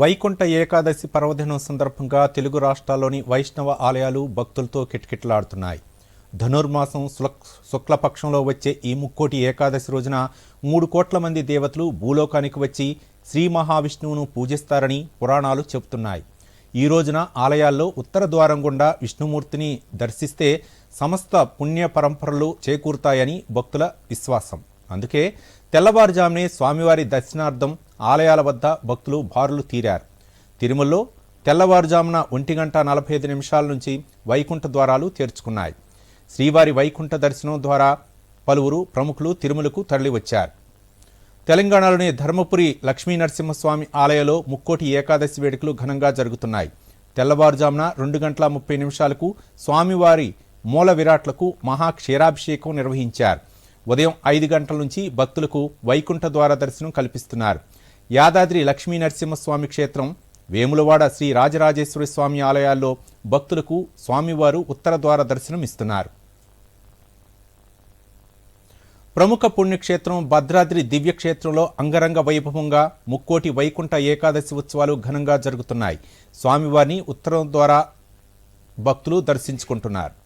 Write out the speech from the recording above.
వైకుంఠ ఏకాదశి పర్వదినం సందర్భంగా తెలుగు రాష్ట్రాల్లోని వైష్ణవ ఆలయాలు భక్తులతో కిటకిటలాడుతున్నాయి. ధనుర్మాసం శుక్లపక్షంలో వచ్చే ఈ ముక్కోటి ఏకాదశి రోజున మూడు కోట్ల మంది దేవతలు భూలోకానికి వచ్చి శ్రీ మహావిష్ణువును పూజిస్తారని పురాణాలు చెబుతున్నాయి. ఈ రోజున ఆలయాల్లో ఉత్తర ద్వారం గుండా విష్ణుమూర్తిని దర్శిస్తే సమస్త పుణ్య పరంపరలు చేకూరుతాయని భక్తుల విశ్వాసం. అందుకే తెల్లవారుజామునే స్వామివారి దర్శనార్థం ఆలయాల వద్ద భక్తులు బారులు తీరారు. తిరుమలలో తెల్లవారుజామున ఒంటి గంట నలభై ఐదు నిమిషాల నుంచి వైకుంఠ ద్వారాలు తెరుచుకున్నాయి. శ్రీవారి వైకుంఠ దర్శనం ద్వారా పలువురు ప్రముఖులు తిరుమలకు తరలివచ్చారు. తెలంగాణలోని ధర్మపురి లక్ష్మీ నరసింహస్వామి ఆలయంలో ముక్కోటి ఏకాదశి వేడుకలు ఘనంగా జరుగుతున్నాయి. తెల్లవారుజామున రెండు గంటల ముప్పై నిమిషాలకు స్వామివారి మూల విరాట్లకు మహాక్షీరాభిషేకం నిర్వహించారు. ఉదయం ఐదు గంటల నుంచి భక్తులకు వైకుంఠ ద్వార దర్శనం కల్పిస్తున్నారు. యాదాద్రి లక్ష్మీ నరసింహస్వామి క్షేత్రం వేములవాడ శ్రీ రాజరాజేశ్వరి స్వామి ఆలయాల్లో భక్తులకు స్వామివారు ఉత్తర ద్వార దర్శనం ఇస్తున్నారు. ప్రముఖ పుణ్యక్షేత్రం భద్రాద్రి దివ్యక్షేత్రంలో అంగరంగ వైభవంగా ముక్కోటి వైకుంఠ ఏకాదశి ఉత్సవాలు ఘనంగా జరుగుతున్నాయి. స్వామివారిని ఉత్తరం ద్వారా భక్తులు దర్శించుకుంటున్నారు.